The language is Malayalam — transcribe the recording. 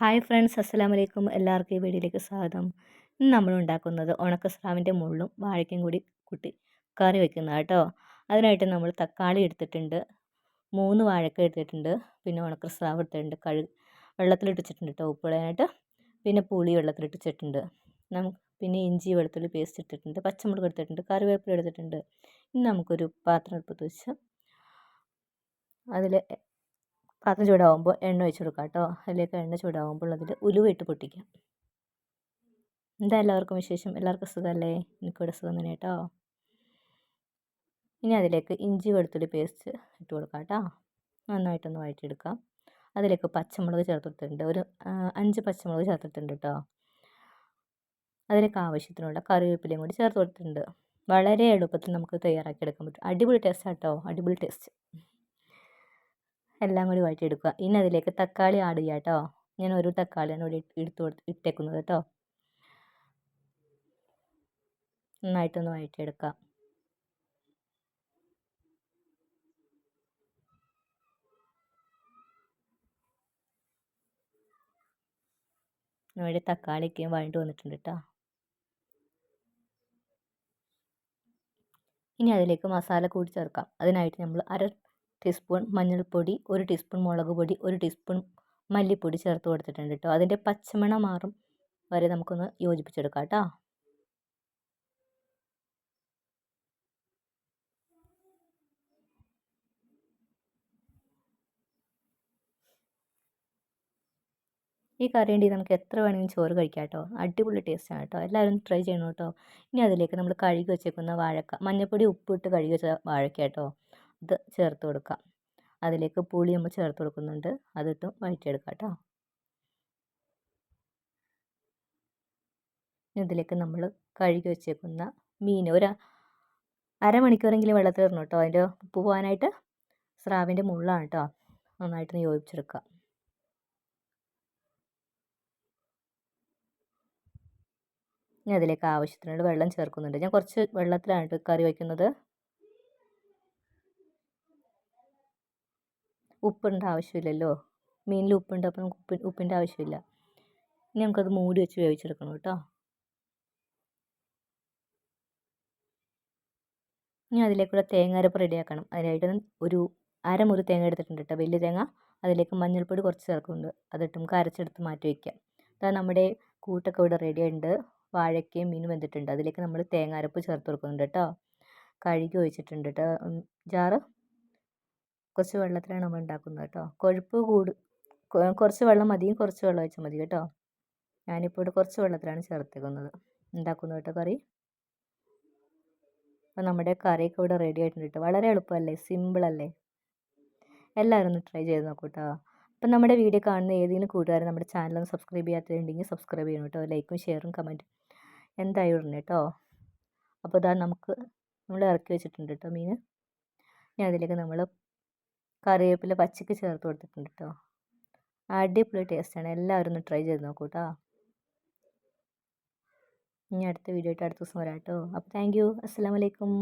ഹായ് ഫ്രണ്ട്സ് അസ്സലാമു വലൈക്കും എല്ലാവർക്കും ഈ വീഡിയോയിലേക്ക് സ്വാഗതം. ഇന്ന് നമ്മൾ ഉണ്ടാക്കുന്നത് ഉണക്ക സ്രാവിന്റെ മുള്ളും വാഴയ്ക്കും കൂടി കൂട്ടി കറി വെക്കുന്ന കേട്ടോ. അതിനായിട്ട് നമ്മൾ തക്കാളി എടുത്തിട്ടുണ്ട് മൂന്ന് വാഴക്ക എടുത്തിട്ടുണ്ട് പിന്നെ ഉണക്കസ്രാവ് എടുത്തിട്ടുണ്ട് കഴു വെള്ളത്തിലിട്ട് വെച്ചിട്ടുണ്ട് കേട്ടോ ഉപ്പിടാനായിട്ട് പിന്നെ പുളി വെള്ളത്തിലിട്ട് നമുക്ക് പിന്നെ ഇഞ്ചി വെള്ളത്തിൽ പേസ്റ്റ് ഇട്ടിട്ടുണ്ട് പച്ചമുളക് എടുത്തിട്ടുണ്ട് കറിവേപ്പില എടുത്തിട്ടുണ്ട്. ഇനി നമുക്കൊരു പാത്രം എടുപ്പത്ത് വെച്ച് അതിൽ പാത്രം ചൂടാവുമ്പോൾ എണ്ണ ഒഴിച്ച് കൊടുക്കാം കേട്ടോ. അതിലേക്ക് എണ്ണ ചൂടാവുമ്പോൾ അതിൽ ഉലുവ ഇട്ട് പൊട്ടിക്കാം. എന്താ എല്ലാവർക്കും വിശേഷം? എല്ലാവർക്കും സുഖമല്ലേ എനിക്കിവിടെ സുഖം തന്നെ കേട്ടോ. ഇനി അതിലേക്ക് ഇഞ്ചി വെളുത്തുള്ളി പേസ്റ്റ് ഇട്ട് കൊടുക്കാം കേട്ടോ. നന്നായിട്ടൊന്ന് വഴറ്റിയെടുക്കാം. അതിലേക്ക് പച്ചമുളക് ചേർത്തിട്ടുണ്ട്. ഒരു അഞ്ച് പച്ചമുളക് ചേർത്തിട്ടുണ്ട് കേട്ടോ. അതിലേക്ക് ആവശ്യത്തിനുള്ള കറിവേപ്പിലയും കൂടി ചേർത്ത് കൊടുത്തിട്ടുണ്ട്. വളരെ എളുപ്പത്തിൽ നമുക്ക് തയ്യാറാക്കി എടുക്കാൻ പറ്റും. അടിപൊളി ടേസ്റ്റ് കേട്ടോ. അടിപൊളി ടേസ്റ്റ് എല്ലാം കൂടി വഴറ്റിയെടുക്കുക. ഇനി അതിലേക്ക് തക്കാളി ആഡ് ചെയ്യാം കേട്ടോ ഞാൻ ഒരു തക്കാളിയാണ് ഇവിടെ എടുത്ത് ഇട്ടേക്കുന്നത് കേട്ടോ നന്നായിട്ടൊന്ന് വഴറ്റിയെടുക്കാം. ഇവിടെ തക്കാളിയൊക്കെ വഴണ്ട് വന്നിട്ടുണ്ട് കേട്ടോ ഇനി അതിലേക്ക് മസാല കൂടി ചേർക്കാം. അതിനായിട്ട് നമ്മൾ അര ടീസ്പൂൺ മഞ്ഞൾപ്പൊടി ഒരു ടീസ്പൂൺ മുളക് പൊടി ഒരു ടീസ്പൂൺ മല്ലിപ്പൊടി ചേർത്ത് കൊടുത്തിട്ടുണ്ട് കേട്ടോ അതിന്റെ പച്ചമണം മാറും വരെ നമുക്കൊന്ന് യോജിപ്പിച്ചെടുക്കാം കേട്ടോ ഈ കറി ഉണ്ടെങ്കിൽ നമുക്ക് എത്ര വേണമെങ്കിലും ചോറ് കഴിക്കാം കേട്ടോ അടിപൊളി ടേസ്റ്റാണ് കേട്ടോ എല്ലാവരും ട്രൈ ചെയ്യണം കേട്ടോ ഇനി അതിലേക്ക് നമ്മൾ കഴുകി വെച്ചേക്കുന്ന വാഴക്ക മഞ്ഞൾപ്പൊടി ഉപ്പിട്ട് കഴുകി വെച്ച വാഴക്ക കേട്ടോ ഇത് ചേർത്ത് കൊടുക്കാം അതിലേക്ക് പുളി നമ്മൾ ചേർത്ത് കൊടുക്കുന്നുണ്ട്. അതിട്ടും വഴറ്റിയെടുക്കാം കേട്ടോ. ഇതിലേക്ക് നമ്മൾ കഴുകി വെച്ചേക്കുന്ന മീൻ ഒരു അരമണിക്കൂറെങ്കിലും വെള്ളത്തിൽ ഇടണം കേട്ടോ. അതിന്റെ ഉപ്പ് പോകാനായിട്ട് സ്രാവിന്റെ മുള്ളാണ് കേട്ടോ. നന്നായിട്ടൊന്ന് യോജിച്ചെടുക്കുക ഇനി അതിലേക്ക് ആവശ്യത്തിനുള്ള വെള്ളം ചേർക്കുന്നുണ്ട്. ഞാൻ കുറച്ച് വെള്ളത്തിലാണ് കറി വയ്ക്കുന്നത്. ഉപ്പിന്റെ ആവശ്യമില്ലല്ലോ. മീനിൽ ഉപ്പുണ്ട് അപ്പോൾ നമുക്ക് ഉപ്പ് ഉപ്പിന്റെ ആവശ്യമില്ല. ഇനി നമുക്കത് മൂടി വെച്ച് വേവിച്ചെടുക്കണം കേട്ടോ. ഇനി അതിലേക്കൂടെ തേങ്ങ അരപ്പ് റെഡിയാക്കണം. അതിനായിട്ട് ഒരു അരമുറി തേങ്ങ എടുത്തിട്ടുണ്ട് കേട്ടോ. വലിയ തേങ്ങ. അതിലേക്ക് മഞ്ഞൾപ്പൊടി കുറച്ച് ചേർക്കുന്നുണ്ട്. അതിട്ട് നമുക്ക് അരച്ചെടുത്ത് മാറ്റി വയ്ക്കാം അതാ നമ്മുടെ കൂട്ടൊക്കെ ഇവിടെ റെഡി ഉണ്ട് വാഴയ്ക്കയും മീനും വെന്തിട്ടുണ്ട്. അതിലേക്ക് നമ്മൾ തേങ്ങ അരപ്പ് ചേർത്ത് കൊടുക്കുന്നുണ്ട് കേട്ടോ. കഴുകി ഒഴിച്ചിട്ടുണ്ട് കേട്ടോ. ജാറ്? കുറച്ച് വെള്ളത്തിലാണ് നമ്മൾ ഉണ്ടാക്കുന്നത് കേട്ടോ. കൊഴുപ്പ് കൂട് കുറച്ച് വെള്ളം മതിയും കുറച്ച് വെള്ളം ഒഴിച്ചാൽ മതി കേട്ടോ. ഞാനിപ്പോൾ ഇവിടെ കുറച്ച് വെള്ളത്തിലാണ് ചേർത്തേക്കുന്നത് ഉണ്ടാക്കുന്നത് കേട്ടോ കറി? അപ്പോൾ നമ്മുടെ കറിയൊക്കെ ഇവിടെ റെഡി ആയിട്ടുണ്ട് കേട്ടോ. വളരെ എളുപ്പമല്ലേ? സിമ്പിളല്ലേ എല്ലാവരും ഒന്ന് ട്രൈ ചെയ്ത് നോക്കൂ കേട്ടോ. അപ്പം നമ്മുടെ വീഡിയോ കാണുന്ന ഏതെങ്കിലും കൂട്ടുകാർ നമ്മുടെ ചാനൽ ഒന്ന് സബ്സ്ക്രൈബ് ചെയ്യാത്തതുണ്ടെങ്കിൽ സബ്സ്ക്രൈബ് ചെയ്യണം കേട്ടോ. ലൈക്കും ഷെയറും കമന്റും എന്തായി ഇടണം കേട്ടോ. അപ്പോൾ ഇതാ നമുക്ക് നമ്മൾ ഇറക്കി വെച്ചിട്ടുണ്ട് കേട്ടോ മീൻ. ഇനി അതിലേക്ക് നമ്മൾ കറിവേപ്പില പച്ചക്ക് ചേർത്ത് കൊടുത്തിട്ടുണ്ട് കേട്ടോ അടിപൊളി ടേസ്റ്റാണ് എല്ലാവരും ഒന്ന് ട്രൈ ചെയ്ത് നോക്കൂ കേട്ടോ ഇനി അടുത്ത വീഡിയോ ആയിട്ട് അടുത്ത ദിവസം വരാം കേട്ടോ അപ്പോൾ താങ്ക് യു അസ്സാം വലൈക്കും